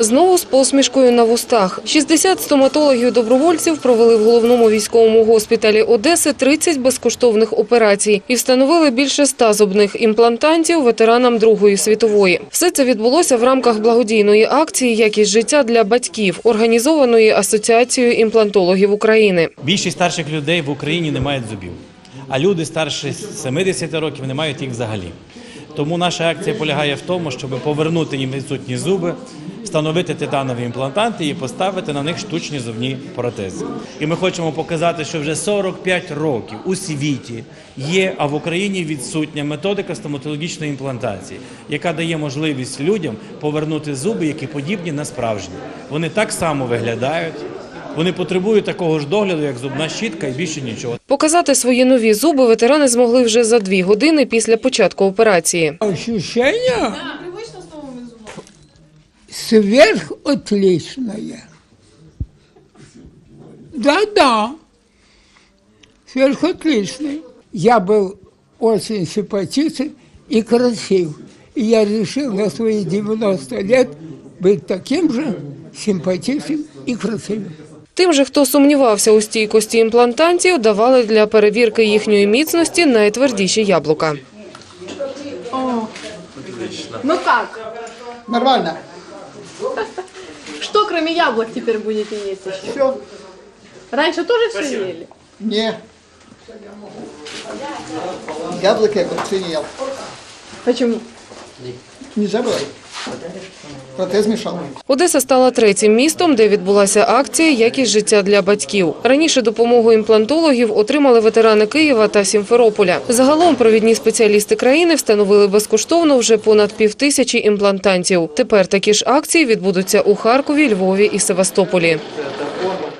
Знову з посмішкою на вустах. 60 стоматологів-добровольців провели в головному військовому госпіталі Одеси 30 безкоштовних операцій і встановили більше 100 зубних імплантантів ветеранам Другої світової. Все це відбулося в рамках благодійної акції «Якість життя для батьків», організованої Асоціацією імплантологів України. Більшість старших людей в Україні не мають зубів, а люди старші 70 років не мають їх взагалі. Тому наша акція полягає в тому, щоб повернути їм відсутні зуби, встановити титанові імплантанти і поставити на них штучні зубні протези. І ми хочемо показати, що вже 45 років у світі є, а в Україні відсутня методика стоматологічної імплантації, яка дає можливість людям повернути зуби, які подібні на справжні. Вони так само виглядають. Вони потребують такого ж догляду, як зубна щітка, і більше нічого. Показати свої нові зуби ветерани змогли вже за дві години після початку операції. Ощущение сверхотличное. Да-да, сверхотличный. Я был очень симпатичен и красив. И я решил на свои 90 лет быть таким же симпатичным и красивым. Тим же, хто сумнівався у стійкості імплантантів, давали для перевірки їхньої міцності найтвердіші яблука. Ну как? Нормально. Что кроме яблок теперь будете есть еще? Все. Раньше тоже все ели? Не. Яблоки огурцы не ел. Почему? Нельзя было. Протез мешал. Одеса стала третім містом, де відбулася акція «Якість життя для батьків». Раніше допомогу імплантологів отримали ветерани Києва та Сімферополя. Загалом провідні спеціалісти країни встановили безкоштовно вже понад півтисячі імплантантів. Тепер такі ж акції відбудуться у Харкові, Львові і Севастополі.